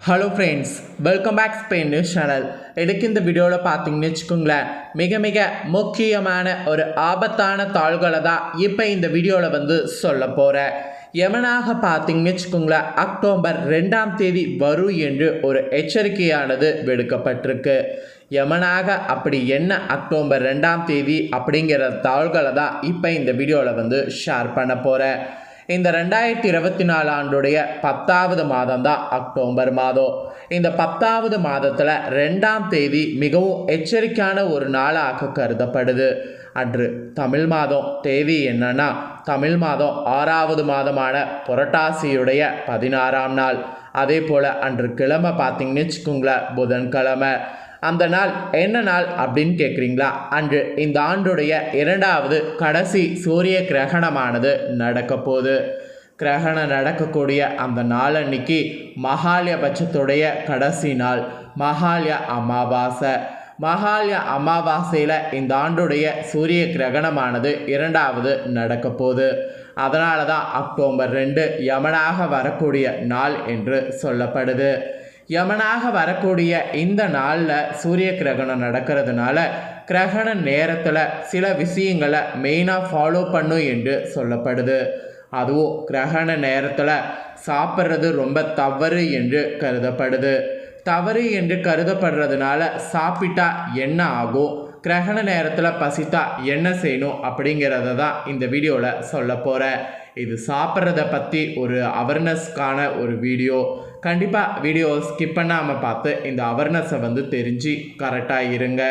Hello friends welcome back Spain news channel எனக்கு இந்த வீடியோவில் பார்த்தீங்கன்னு வச்சுக்கோங்களேன் மிக மிக முக்கியமான ஒரு ஆபத்தான தாள்களை தான் இப்போ இந்த வீடியோவில் வந்து சொல்ல போகிறேன் எவனாக பார்த்தீங்கன்னு வச்சுக்கோங்களேன் அக்டோபர் ரெண்டாம் தேதி வரும் என்று ஒரு எச்சரிக்கையானது விடுக்கப்பட்டிருக்கு. யமனாக அப்படி என்ன அக்டோபர் ரெண்டாம் தேதி அப்படிங்கிற தாள்களை தான் இப்போ இந்த வீடியோவில் வந்து ஷேர் பண்ண போகிறேன் இந்த ரெண்டாயிரத்தி இருபத்தி நாலு ஆண்டுடைய பத்தாவது மாதம் தான் அக்டோபர் மாதம். இந்த பத்தாவது மாதத்தில் ரெண்டாம் தேதி மிகவும் எச்சரிக்கையான ஒரு நாளாக கருதப்படுது. அன்று தமிழ் மாதம். தேதி என்னன்னா தமிழ் மாதம் ஆறாவது மாதமான புரட்டாசியுடைய பதினாறாம் நாள். அதே போல் அன்று கிழமை பார்த்தீங்கன்னு வச்சுக்கோங்களேன் புதன்கிழமை. அந்த நாள் என்ன நாள் அப்படின்னு கேட்குறீங்களா அன்று இந்த ஆண்டுடைய இரண்டாவது கடைசி சூரிய கிரகணமானது நடக்க போகுது. கிரகணம் நடக்கக்கூடிய அந்த நாள் அன்னைக்கு மகாலயபட்சத்துடைய கடைசி நாள் மகாலய அமாவாசை. மகாலய அமாவாசையில் இந்த ஆண்டுடைய சூரிய கிரகணமானது இரண்டாவது நடக்க போகுது. அதனால தான் அக்டோபர் ரெண்டு யமனாக வரக்கூடிய நாள் என்று சொல்லப்படுது. யமனாக வரக்கூடிய இந்த நாளில் சூரிய கிரகணம் நடக்கிறதுனால கிரகண நேரத்தில் சில விஷயங்களை மெயினாக ஃபாலோ பண்ணும் என்று சொல்லப்படுது. அதுவும் கிரகண நேரத்தில் சாப்பிட்றது ரொம்ப தவறு என்று கருதப்படுது. தவறு என்று கருதப்படுறதுனால சாப்பிட்டா என்ன ஆகும்? கிரகண நேரத்தில் பசித்தா என்ன செய்யணும்? அப்படிங்கிறத தான் இந்த வீடியோவில் சொல்ல போகிறேன் இது சாப்பிட்றத பற்றி ஒரு அவேர்னஸ்க்கான ஒரு வீடியோ. கண்டிப்பாக வீடியோ ஸ்கிப் பண்ணாமல் பார்த்து இந்த அவேர்னஸை வந்து தெரிஞ்சு கரெக்டாக இருங்க.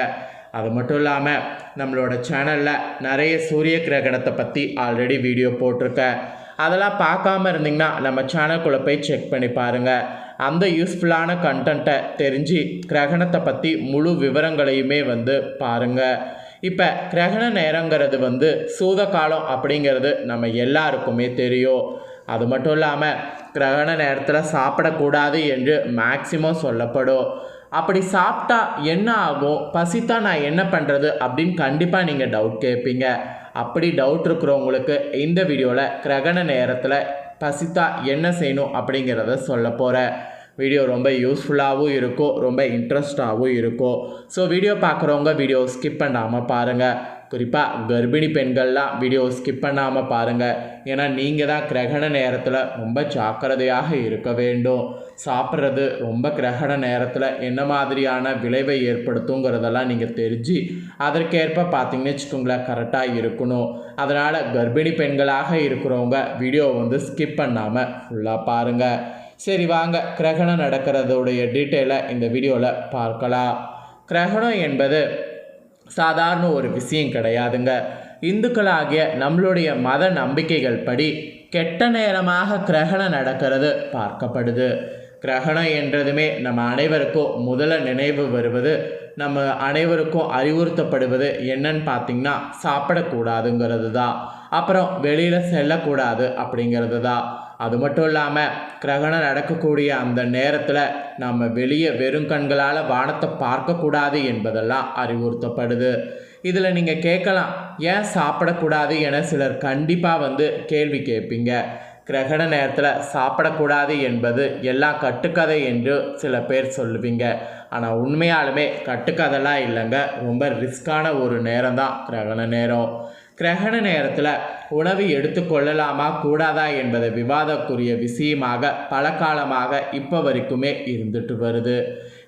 அது மட்டும் இல்லாமல் நம்மளோட சேனலில் நிறைய சூரிய கிரகணத்தை பற்றி ஆல்ரெடி வீடியோ போட்டிருக்கேன் அதெல்லாம் பார்க்காம இருந்தீங்கன்னா நம்ம சேனல்குள்ளே போய் செக் பண்ணி பாருங்கள் அந்த யூஸ்ஃபுல்லான கண்டென்ட்டை தெரிஞ்சு கிரகணத்தை பற்றி முழு விவரங்களையுமே வந்து பாருங்கள் இப்போ கிரகண நேரங்கிறது வந்து சூத காலம் அப்படிங்கிறது நம்ம எல்லாருக்குமே தெரியும். அது மட்டும் இல்லாமல் கிரகண நேரத்தில் சாப்பிடக்கூடாது என்று மேக்சிமம் சொல்லப்படும். அப்படி சாப்பிட்டா என்ன ஆகும்? பசித்தா நான் என்ன பண்ணுறது அப்படின்னு கண்டிப்பாக நீங்கள் டவுட் கேட்பீங்க. அப்படி டவுட் இருக்கிறவங்களுக்கு இந்த வீடியோவில் கிரகண நேரத்தில் பசித்தா என்ன செய்யணும் அப்படிங்கிறத சொல்ல போகிறேன் வீடியோ ரொம்ப யூஸ்ஃபுல்லாகவும் இருக்கும் ரொம்ப இன்ட்ரெஸ்டாகவும் இருக்கும். ஸோ வீடியோ பார்க்குறவங்க வீடியோ ஸ்கிப் பண்ணாமல் பாருங்கள் குறிப்பாக கர்ப்பிணி பெண்கள்லாம் வீடியோ ஸ்கிப் பண்ணாமல் பாருங்கள் ஏன்னா நீங்கள் தான் கிரகண நேரத்தில் ரொம்ப ஜாக்கிரதையாக இருக்க வேண்டும். சாப்பிட்றது ரொம்ப கிரகண நேரத்தில் என்ன மாதிரியான விளைவை ஏற்படுத்துங்கிறதெல்லாம் நீங்கள் தெரிஞ்சு அதற்கேற்ப பார்த்தீங்கன்னு வச்சுக்கோங்களேன் கரெக்டாக இருக்கணும். அதனால் கர்ப்பிணி பெண்களாக இருக்கிறவங்க வீடியோ வந்து ஸ்கிப் பண்ணாமல் ஃபுல்லாக பாருங்கள் சரி வாங்க. கிரகணம் நடக்கிறதோடைய டீட்டெயிலை இந்த வீடியோவில் பார்க்கலாம். கிரகணம் என்பது சாதாரண ஒரு விஷயம் கிடையாதுங்க. இந்துக்களாகிய நம்மளுடைய மத நம்பிக்கைகள் படி கெட்ட நேரமாக கிரகணம் நடக்கிறது பார்க்கப்படுது. கிரகணம் என்றதுமே நம்ம அனைவருக்கும் முதல்ல நினைவு வருவது நம்ம அனைவருக்கும் அறிவுறுத்தப்படுவது என்னன்னு பார்த்தீங்கன்னா சாப்பிடக்கூடாதுங்கிறது தான் அப்புறம் வெளியில் செல்லக்கூடாது அப்படிங்கிறது தான் அது மட்டும் இல்லாமல் கிரகணம் நடக்கக்கூடிய அந்த நேரத்தில் நம்ம வெளியே வெறும் கண்களால் வானத்தை பார்க்கக்கூடாது என்பதெல்லாம் அறிவுறுத்தப்படுது. இதில் நீங்கள் கேட்கலாம் ஏன் சாப்பிடக்கூடாது என சிலர் கண்டிப்பாக வந்து கேள்வி கேட்பீங்க. கிரகண நேரத்தில் சாப்பிடக்கூடாது என்பது எல்லாம் கட்டுக்கதை என்று சில பேர் சொல்லுவீங்க. ஆனால் உண்மையாலுமே கட்டுக்கதைலாம் இல்லைங்க ரொம்ப ரிஸ்க்கான ஒரு நேரம் தான் கிரகண நேரம். கிரகண நேரத்தில் உணவு எடுத்துக்கொள்ளலாமா கூடாதா என்பதை விவாதக்குரிய விஷயமாக பல காலமாக இப்போ வரைக்குமே இருந்துட்டு வருது.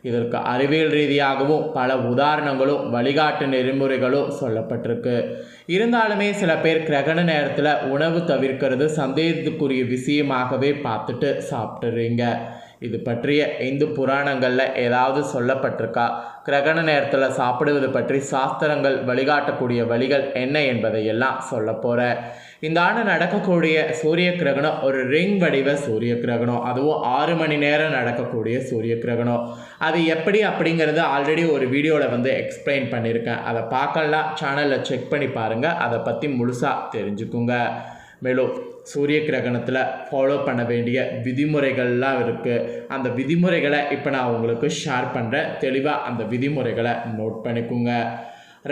இதற்கு அறிவியல் ரீதியாகவும் பல உதாரணங்களும் வழிகாட்டு நெறிமுறைகளும் சொல்லப்பட்டிருக்கு. இருந்தாலுமே சில பேர் கிரகண நேரத்தில் உணவு தவிர்க்கிறது சந்தேகத்துக்குரிய விஷயமாகவே பார்த்துட்டு சாப்பிட்றீங்க இது பற்றிய இந்து புராணங்களில் ஏதாவது சொல்லப்பட்டிருக்கா? கிரகண நேரத்தில் சாப்பிடுவது பற்றி சாஸ்திரங்கள் வழிகாட்டக்கூடிய வழிகள் என்ன என்பதை எல்லாம் சொல்ல போகிறேன் இந்த ஆண்டு நடக்கக்கூடிய சூரிய கிரகணம் ஒரு ரிங் வடிவ சூரிய கிரகணம். அதுவும் ஆறு மணி நேரம் நடக்கக்கூடிய சூரிய கிரகணம். அது எப்படி அப்படிங்கிறது ஆல்ரெடி ஒரு வீடியோவில் வந்து எக்ஸ்பிளைன் பண்ணியிருக்கேன் அதை பார்க்கலாம். சேனலில் செக் பண்ணி பாருங்கள் அதை பற்றி முழுசாக தெரிஞ்சுக்குங்க. மேலும் சூரிய கிரகணத்தில் ஃபாலோ பண்ண வேண்டிய விதிமுறைகள்லாம் இருக்குது அந்த விதிமுறைகளை இப்போ நான் உங்களுக்கு ஷேர் பண்ணுறேன் தெளிவாக அந்த விதிமுறைகளை நோட் பண்ணிக்கோங்க.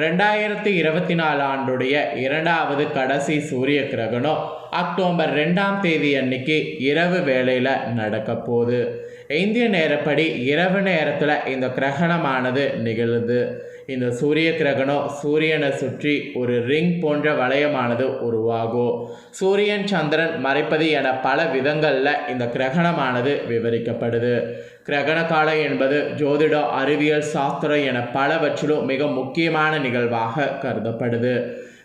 ரெண்டாயிரத்தி இருபத்தி நாலு ஆண்டுடைய இரண்டாவது கடைசி சூரிய கிரகணம் அக்டோபர் ரெண்டாம் தேதி அன்னைக்கு இரவு வேளையில் நடக்க போகுது. இந்திய நேரப்படி இரவு நேரத்தில் இந்த கிரகணமானது நிகழுது. இந்த சூரிய கிரகணம் சூரியனை சுற்றி ஒரு ரிங் போன்ற வளையமானது உருவாகும். சூரியன் சந்திரன் மறைப்பது என பல விதங்களில் இந்த கிரகணமானது விவரிக்கப்படுது. கிரகண காலம் என்பது ஜோதிடம் அறிவியல் சாஸ்திரம் என பலவற்றிலும் மிக முக்கியமான நிகழ்வாக கருதப்படுது.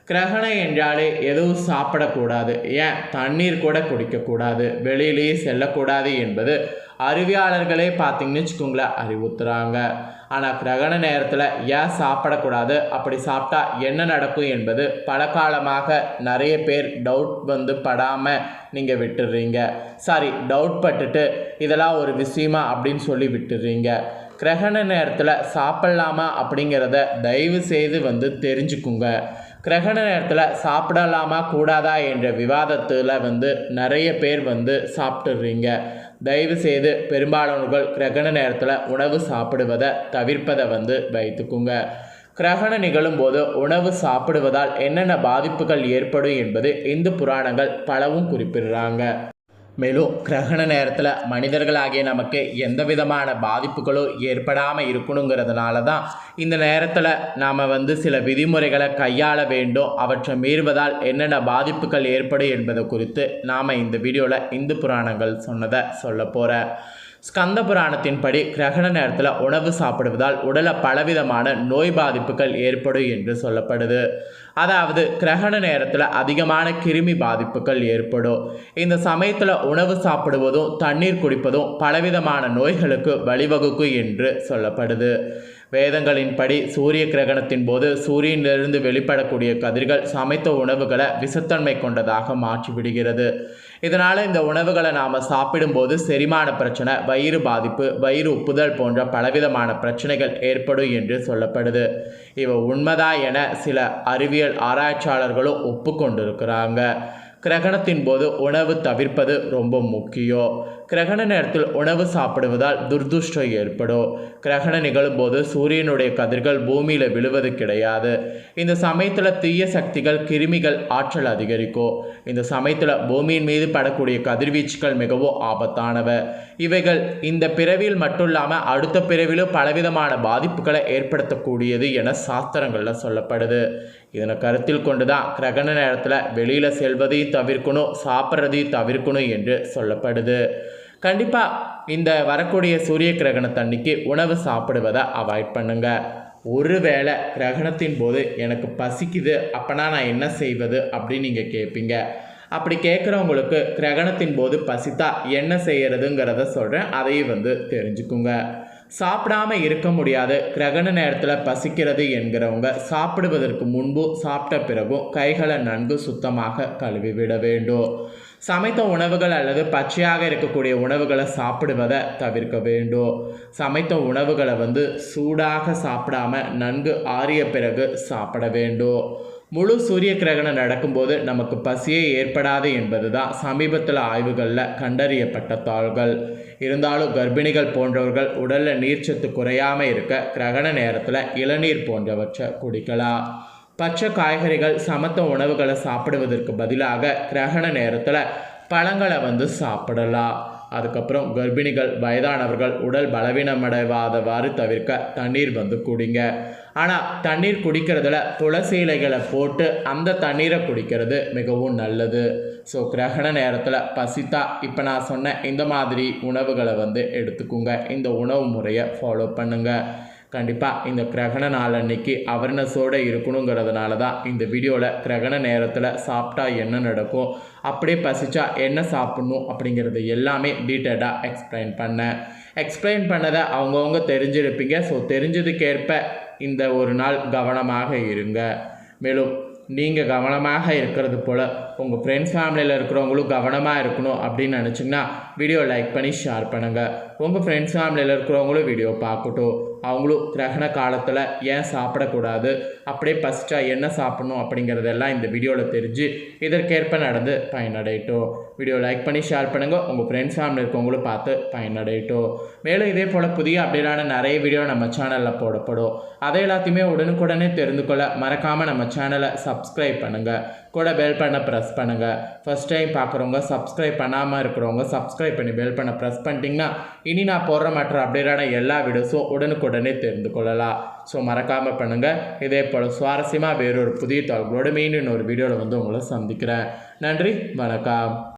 கிரகணம் என்றாலே எதுவும் சாப்பிடக்கூடாது. ஏன்? தண்ணீர் கூட குடிக்கக்கூடாது. வெளியிலேயே செல்லக்கூடாது என்பது அறிவியாளர்களே பார்த்தீங்கன்னு வச்சுக்கோங்களேன் அறிவுறுத்துறாங்க. ஆனால் கிரகண நேரத்தில் ஏன் சாப்பிடக்கூடாது? அப்படி சாப்பிட்டா என்ன நடக்கும் என்பது பல காலமாக நிறைய பேர் டவுட் வந்து படாமல் நீங்கள் விட்டுடுறீங்க சாரி டவுட் பட்டுட்டு இதெல்லாம் ஒரு விஷயமா அப்படின்னு சொல்லி விட்டுடுறீங்க கிரகண நேரத்தில் சாப்பிட்லாமா அப்படிங்கிறத தயவு செய்து வந்து தெரிஞ்சுக்குங்க. கிரகண நேரத்தில் சாப்பிடலாமா கூடாதா என்ற விவாதத்தில் வந்து நிறைய பேர் வந்து சாப்பிட்டுடுறீங்க தயவு செய்து பெரும்பாலானவர்கள் கிரகண நேரத்தில் உணவு சாப்பிடுவதை தவிர்ப்பதை வந்து வைத்துக்குங்க. கிரகணம் நிகழும்போது உணவு சாப்பிடுவதால் என்னென்ன பாதிப்புகள் ஏற்படும் என்பது இந்து புராணங்கள் பலவும் குறிப்பிடுறாங்க. மேலும் கிரகண நேரத்தில் மனிதர்களாகிய நமக்கு எந்த விதமான பாதிப்புகளும் ஏற்படாமல் இருக்கணுங்கிறதுனால தான் இந்த நேரத்தில் நாம் வந்து சில விதிமுறைகளை கையாள வேண்டும். அவற்றை மீறுவதால் என்னென்ன பாதிப்புகள் ஏற்படும் என்பது குறித்து நாம் இந்த வீடியோவில் இந்து புராணங்கள் சொன்னதை சொல்ல போகிறேன் ஸ்கந்த புராணத்தின்படி கிரகண நேரத்தில் உணவு சாப்பிடுவதால் உடலில் பலவிதமான நோய் பாதிப்புகள் ஏற்படும் என்று சொல்லப்படுது. அதாவது கிரகண நேரத்தில் அதிகமான கிருமி பாதிப்புகள் ஏற்படும். இந்த சமயத்தில் உணவு சாப்பிடுவதும் தண்ணீர் குடிப்பதும் பலவிதமான நோய்களுக்கு வழிவகுக்கும் என்று சொல்லப்படுது. வேதங்களின்படி சூரிய கிரகணத்தின் போது சூரியனிலிருந்து வெளிப்படக்கூடிய கதிர்கள் சமைத்த உணவுகளை விசத்தன்மை கொண்டதாக மாற்றிவிடுகிறது. இதனால் இந்த உணவுகளை நாம் சாப்பிடும்போது செரிமான பிரச்சனை வயிறு பாதிப்பு வயிறு உப்புதல் போன்ற பலவிதமான பிரச்சனைகள் ஏற்படும் என்று சொல்லப்படுது. இவை உண்மைதா என சில அறிவியல் ஆராய்ச்சியாளர்களும் ஒப்புக்கொண்டிருக்கிறாங்க. கிரகணத்தின் போது உணவு தவிர்ப்பது ரொம்ப முக்கியம். கிரகண நேரத்தில் உணவு சாப்பிடுவதால் துர்துஷ்டம் ஏற்படும். கிரகணம் நிகழும்போது சூரியனுடைய கதிர்கள் பூமியில் விழுவது கிடையாது. இந்த சமயத்தில் தீய சக்திகள் கிருமிகள் ஆற்றல் அதிகரிக்கும். இந்த சமயத்தில் பூமியின் மீது படக்கூடிய கதிர்வீச்சுகள் மிகவும் ஆபத்தானவை. இவைகள் இந்த பிறவியில் மட்டும் இல்லாமல் அடுத்த பிறவிலும் பலவிதமான பாதிப்புகளை ஏற்படுத்தக்கூடியது என சாஸ்திரங்களில் சொல்லப்படுது. இதனை கருத்தில் கொண்டு தான் கிரகண நேரத்தில் வெளியில் செல்வதையும் தவிர்க்கணும் சாப்பிட்றதையும் தவிர்க்கணும் என்று சொல்லப்படுது. கண்டிப்பாக இந்த வரக்கூடிய சூரிய கிரகணத்தன்னைக்கு உணவு சாப்பிடுவதை அவாய்ட் பண்ணுங்கள் ஒருவேளை கிரகணத்தின் போது எனக்கு பசிக்குது அப்போனா நான் என்ன செய்வது அப்படின்னு நீங்கள் கேட்பீங்க அப்படி கேட்குறவங்களுக்கு கிரகணத்தின் போது பசித்தா என்ன செய்யறதுங்கிறத சொல்கிறேன் அதையும் வந்து தெரிஞ்சுக்குங்க. சாப்பிடாம இருக்க முடியாது கிரகண நேரத்தில் பசிக்கிறது என்கிறவங்க சாப்பிடுவதற்கு முன்பு சாப்பிட்ட பிறகும் கைகளை நன்கு சுத்தமாக கழுவி விட வேண்டும். சமைத்த உணவுகள் அல்லது பச்சையாக இருக்கக்கூடிய உணவுகளை சாப்பிடுவதை தவிர்க்க வேண்டும். சமைத்த உணவுகளை வந்து சூடாக சாப்பிடாம நன்கு ஆறிய பிறகு சாப்பிட வேண்டும். முழு சூரிய கிரகணம் நடக்கும்போது நமக்கு பசியே ஏற்படாது என்பது தான் சமீபத்தில் ஆய்வுகளில் கண்டறியப்பட்ட தாள்கள். இருந்தாலும் கர்ப்பிணிகள் போன்றவர்கள் உடலில் நீர்ச்சத்து குறையாமல் இருக்க கிரகண நேரத்தில் இளநீர் போன்றவற்றை குடிக்கலாம். பச்சை காய்கறிகள் சமத்த உணவுகளை சாப்பிடுவதற்கு பதிலாக கிரகண நேரத்தில் பழங்களை வந்து சாப்பிடலாம். அதுக்கப்புறம் கர்ப்பிணிகள் வயதானவர்கள் உடல் பலவீனமடைவாதவாறு தவிர்க்க தண்ணீர் வந்து குடிங்க. ஆனால் தண்ணீர் குடிக்கிறதுல துளசி இலைகளை போட்டு அந்த தண்ணீரை குடிக்கிறது மிகவும் நல்லது. ஸோ கிரகண நேரத்தில் பசித்தா இப்போ நான் சொன்ன இந்த மாதிரி உணவுகளை வந்து எடுத்துக்கோங்க. இந்த உணவு முறையை ஃபாலோ பண்ணுங்கள் கண்டிப்பாக இந்த கிரகண நாள் அன்னைக்கு அவர்னஸோடு இருக்கணுங்கிறதுனால தான் இந்த வீடியோவில் கிரகண நேரத்தில் சாப்பிட்டா என்ன நடக்கும் அப்படியே பசிச்சா என்ன சாப்பிட்ணும் அப்படிங்கிறது எல்லாமே டீட்டெயிலாக எக்ஸ்பிளைன் பண்ணேன். எக்ஸ்பிளைன் பண்ணதை அவங்கவுங்க தெரிஞ்சிருப்பீங்க. ஸோ தெரிஞ்சதுக்கேற்ப இந்த ஒரு நாள் கவனமாக இருங்க. மேலும் நீங்கள் கவனமாக இருக்கிறது போல் உங்கள் ஃப்ரெண்ட்ஸ் ஃபேமிலியில் இருக்கிறவங்களும் கவனமாக இருக்கணும் அப்படின்னு நினச்சிங்கன்னா வீடியோ லைக் பண்ணி ஷேர் பண்ணுங்கள் உங்கள் ஃப்ரெண்ட்ஸ் ஃபேமிலியில் இருக்கிறவங்களும் வீடியோ பார்க்கட்டும். அவங்களும் கிரகண காலத்தில் ஏன் சாப்பிடக்கூடாது? அப்படியே பசிச்சா என்ன சாப்பிடணும் அப்படிங்கிறதெல்லாம் இந்த வீடியோவில் தெரிஞ்சு இதற்கேற்ப நடந்து பயனடையட்டும். வீடியோ லைக் பண்ணி ஷேர் பண்ணுங்கள் உங்கள் ஃப்ரெண்ட்ஸ் ஃபேமிலி இருக்கவங்களும் பார்த்து பயனடையட்டும். மேலும் இதே போல் புதிய அப்டேட்டான நிறைய வீடியோ நம்ம சேனலில் போடப்படும். அதை எல்லாத்தையுமே உடனுக்குடனே தெரிந்து கொள்ள மறக்காமல் நம்ம சேனலை சப்ஸ்கிரைப் பண்ணுங்கள் கூட பெல் பண்ண ப்ரெஸ் பண்ணுங்கள் ஃபஸ்ட் டைம் பார்க்குறவங்க சப்ஸ்கிரைப் பண்ணாமல் இருக்கிறவங்க சப்ஸ்கிரைப் பண்ணி பெல் பண்ண ப்ரெஸ் பண்ணிட்டீங்கன்னா இனி நான் போடுற மற்ற அப்டேட்டான எல்லா வீடியோஸும் உடனுக்குடனே தெரிந்து கொள்ளலாம். ஸோ மறக்காமல் பண்ணுங்கள் இதே போல் சுவாரஸ்யமாக வேறொரு புதிய தகவலோடு மீண்டும் ஒரு வீடியோவில் வந்து உங்களை சந்திக்கிறேன். நன்றி வணக்கம்.